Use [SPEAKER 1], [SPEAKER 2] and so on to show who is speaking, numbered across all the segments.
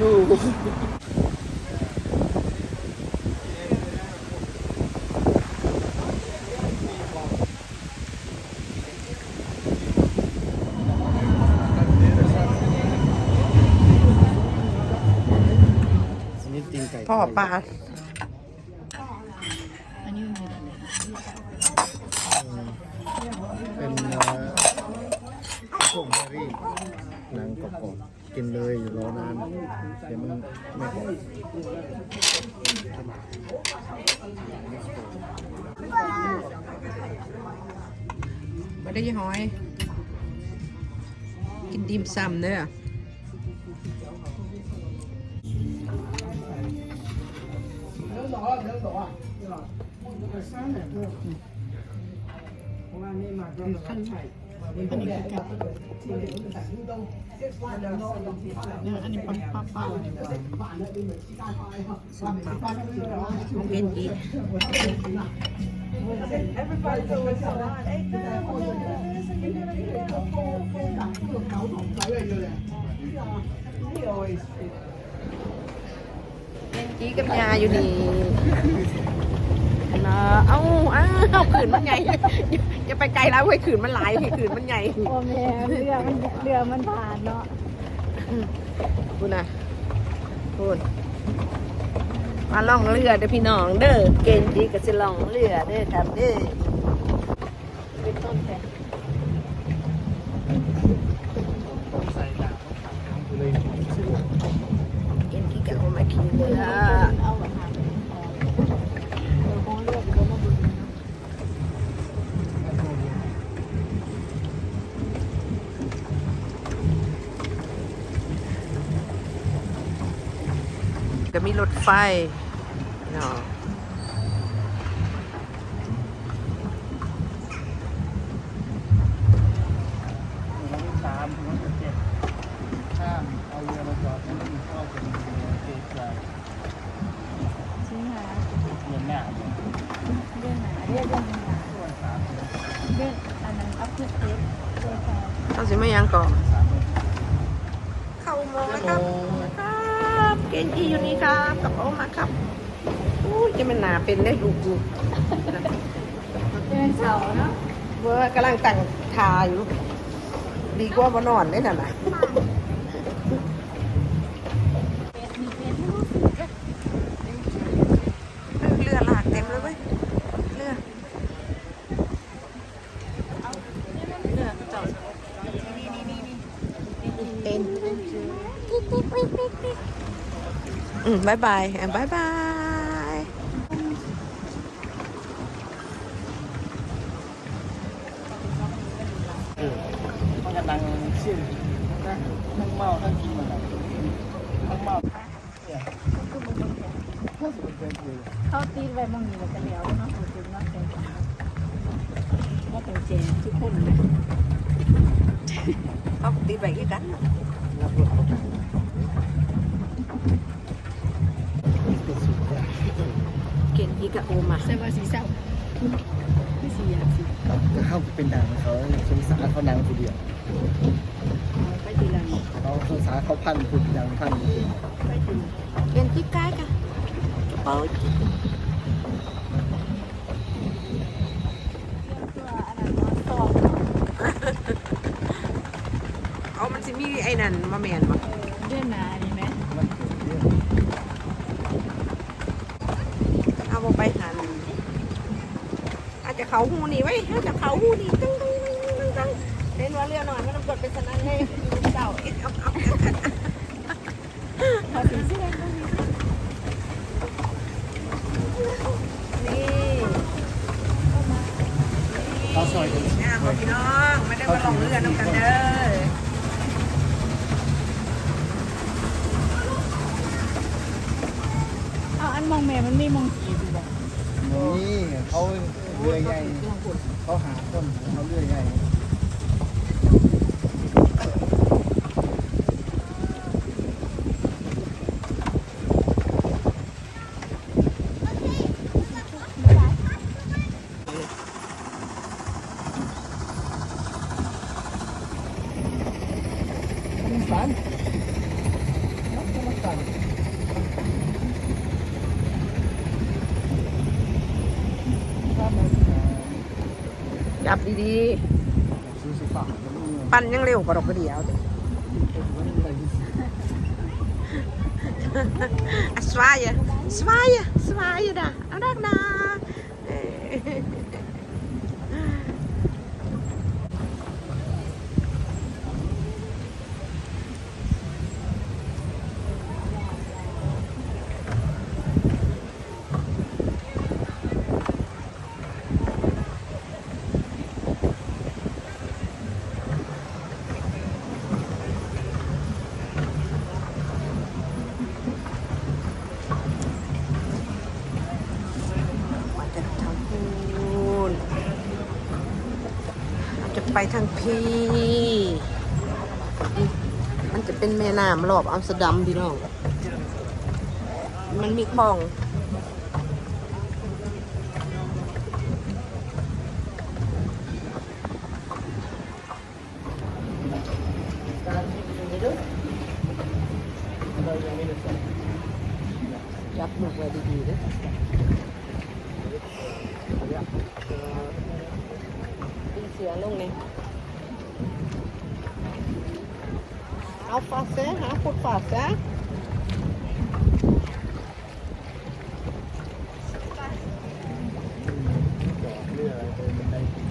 [SPEAKER 1] ลโหลสนุก
[SPEAKER 2] พ่อปลา
[SPEAKER 3] อันนี้มันเป็นอะไร
[SPEAKER 1] เป็นเอ่อพวกเบอร์รี่หนังกรอบๆ กินเลยอยู่รอนานเดี๋ยวมันไม่กรอ
[SPEAKER 2] มาได้ยี่หอย กินดิมซำเด้อ
[SPEAKER 3] อันนี้ป้าป้าป้า
[SPEAKER 2] เป็นอีกจีกับยาอยู่นี่นะ เอ้าเอ้าขืนมันไงอย่าไปไกลแล้วเว้ยขืนมันหลายพี่ขืนมันใหญ่
[SPEAKER 3] โอแม่เรือมันเรือมันผ่านเนาะ
[SPEAKER 2] พูดนะพูดมาล่องเรือเด้อพี่น้องเด้อเกณฑ์จีก็สิล่องเรือเด้อครับเด้อ
[SPEAKER 3] เป็นต้นแต่
[SPEAKER 1] ใส่ดาบเลย
[SPEAKER 2] เกณฑ์จีก็เอามาขี่เรือ
[SPEAKER 3] เอามาทำเออของเรือเป็นมาบุญ
[SPEAKER 2] ก็มีรถไฟเนาะ
[SPEAKER 1] วันที่สามถึงวันที่เจ็ดห้ามเอาเรือมาจอดให้มันเข้าเป็นเรือเกจาย
[SPEAKER 3] สิงหา
[SPEAKER 1] เงินหน้าเนี่ย
[SPEAKER 3] เดือนหนาเดือนเดือนหนา
[SPEAKER 1] ช่วงสามเดือน
[SPEAKER 3] เดือนอันนั้นอัพเทสเทเดือง
[SPEAKER 2] เขาสิมายังก่อน
[SPEAKER 1] สามเดือน
[SPEAKER 2] เข้าอุโมงค์แล้วครับครับ เกณฑ์จีอยู่นี่ครับกลับเอามาครับอู้ยจะมันหนาเป็นได้ลูกกู
[SPEAKER 3] เดือนเสาร์เนาะ
[SPEAKER 2] เมื่อกำลังแต่งทาอยู่ ดีกว่าบ่นอนได้น่ะนะ
[SPEAKER 3] มีเป็นรู้สึกว่า
[SPEAKER 2] เรือหลากเต็มเลยเว้ยเรือ
[SPEAKER 3] เรือเจ้า
[SPEAKER 2] เต็น อืมบายบายอะบายบาย
[SPEAKER 1] มันกำลังชิมนะทั้งเมาทั้งกินมันอะทั้งเมาเนี่ยเขา
[SPEAKER 3] ตีไว้มองนี่แล้วกันแล้วเนาะโอ้โหเนาะแต่ว่าเป็นเจนทุกคนเลย
[SPEAKER 2] เขาตีไปกี่กัน
[SPEAKER 1] รับรถเข้าไปเป็นสุดยอด
[SPEAKER 2] เกณฑ์จีกับโอมา
[SPEAKER 3] ใส่ว่าสีเศร้าไม่สีอยากสี
[SPEAKER 1] ก็เข้าเป็นดังเขาสงสารเขาดังคนเดียว
[SPEAKER 3] ไปทีหลัง
[SPEAKER 1] เขาสงสารเขาพันคนดังพันคน
[SPEAKER 3] ไปที
[SPEAKER 2] เกณฑ์จีใกล้กันกระเป๋าจี
[SPEAKER 3] ตัวอันนั้นนอนสอบ
[SPEAKER 2] เอามันสิมีไอ้นั่นมาแมนมา
[SPEAKER 3] เดือนหนานี่ไหม
[SPEAKER 1] มันเกิดเรื่อง
[SPEAKER 2] เอาบ่ไปหันอาจจะ เขาหูนี่ไว้อาจจะเขาหูนี่ตึ้งตึ้งตึ้งตึ้งตึ้งเล่นว่าเรือหน่อยมันต้องกดเป็นสนั่นเลยเจ้าเอ็ดเอาเอา
[SPEAKER 3] เขาสีเสื้อเขาสี
[SPEAKER 2] นี่
[SPEAKER 1] เขาซอยกัน
[SPEAKER 2] งามบ่พี่น้องไม่ได้มาลงเรือน้ำกันเด้อ
[SPEAKER 3] เอาอันมองแม่มันไม่มองสีดูบ่
[SPEAKER 1] นี่เขา เรือใหญ่เขาหาคนเขาเรือใหญ่
[SPEAKER 2] ดี
[SPEAKER 1] ซื้อสิฝากแล้วนี่
[SPEAKER 2] ๆปั้นยังเร็วกว่าดอกกระเดียวจ้ะ
[SPEAKER 1] เป็นวันนี้อะไรที่สุด
[SPEAKER 2] อะสวายอะสวายอะสวายอะนะเอาดักนะเอ้ยว่าจะทางพูนเราจะไป ทางพีมันจะเป็นแม่น้ำรอบอัมสเตอร์ดัมพี่น้อง มันมีคลอง
[SPEAKER 1] การที่มีเยอะเรายังไม่ได้สั่ง
[SPEAKER 2] ยับมือไว้ดีๆนะตีเสียลงเลยเอาฝาเสียหาขุดฝาเสีย
[SPEAKER 1] เรื่องอะไรเป็นในชี ว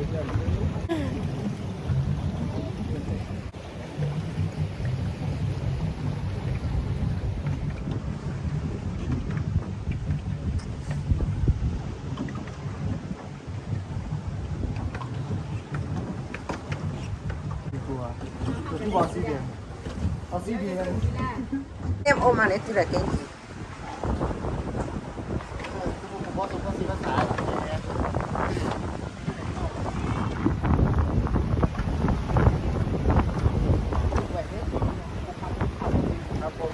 [SPEAKER 1] ิตเรื่องกลัวที่บอกสีแดงเอาสีแดง
[SPEAKER 2] เอ็มโอมาเนี่ยทีละเก่ ง
[SPEAKER 1] บอกสุภาษิตภาษา ครับผม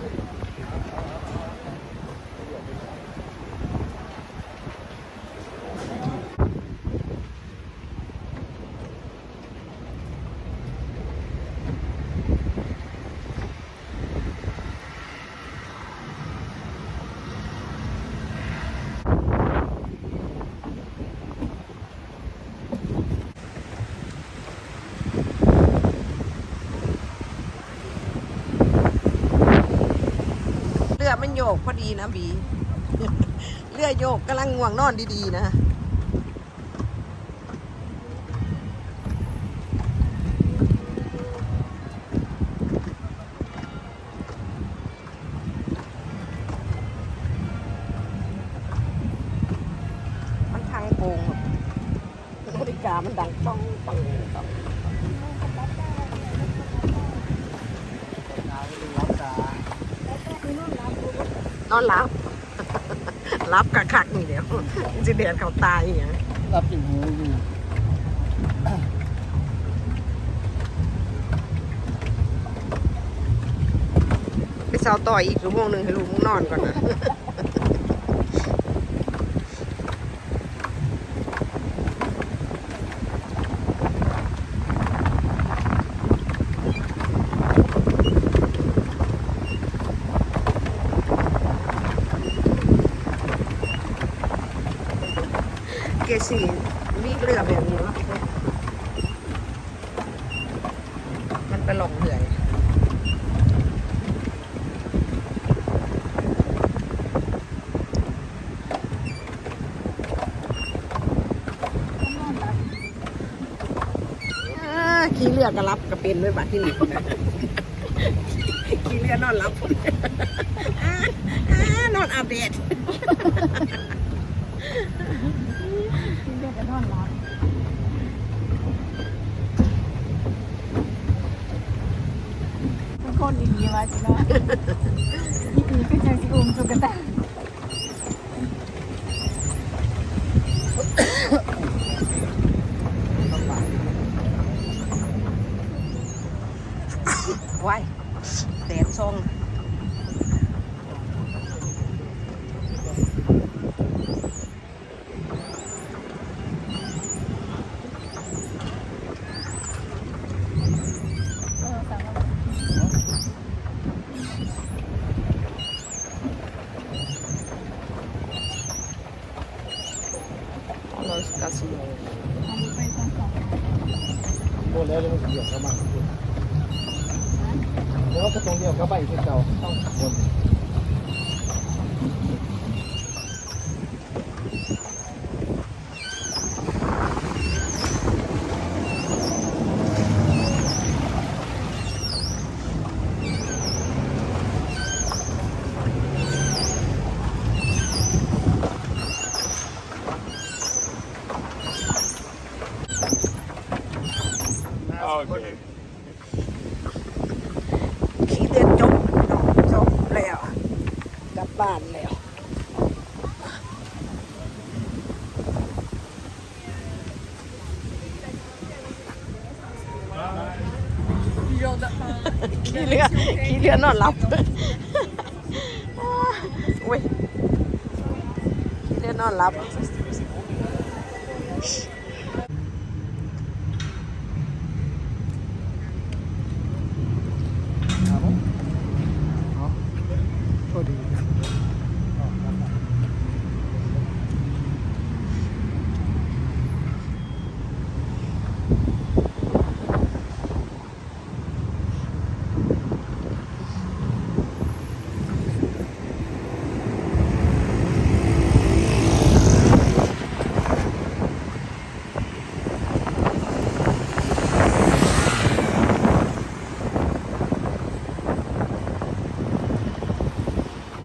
[SPEAKER 2] เรือ มันโยกพอดีนะบีเรือโยกกำลังง่วงนอนดีๆนะมันทางโกงนาฬิกามันดังป้องป้องป้อง
[SPEAKER 1] น้ำเป็นร้อนตาน
[SPEAKER 2] อนรับรับกะคักนี่เดียวจะเดือดเขาตายอย่างเงี้ย
[SPEAKER 1] รับจริงหูอยู่
[SPEAKER 2] ไปเซาต่อยอีกชั่วโมงหนึ่งให้ลูกมึงนอนก่อนนะ เกสีมีเรือแบบนี้วะมันไปหลงเหนื่อยอ่าขี่เรือก็รับก็เป็นด้วยบัดที่นี่ขี่เรือนอนรับอ่าอ่านอนอาบแดด
[SPEAKER 3] ที่เรียกกันนอนหลับเป็นคนอีกว่าสิเนาะนี่คือก็จะสิอุ้มสุกตา
[SPEAKER 2] ไว้แดดทรง
[SPEAKER 3] เออสั่งมา
[SPEAKER 1] เดียวเข้ามาเพราะว่า กระทงเดียวเข้าไปคือเก่าต้องคน
[SPEAKER 2] ขี่เรือจบดอกจบแล้วกลับบ้านแล้ว ขี่เรือนนอนหลับอุ้ยขี่เรือนอนหลับ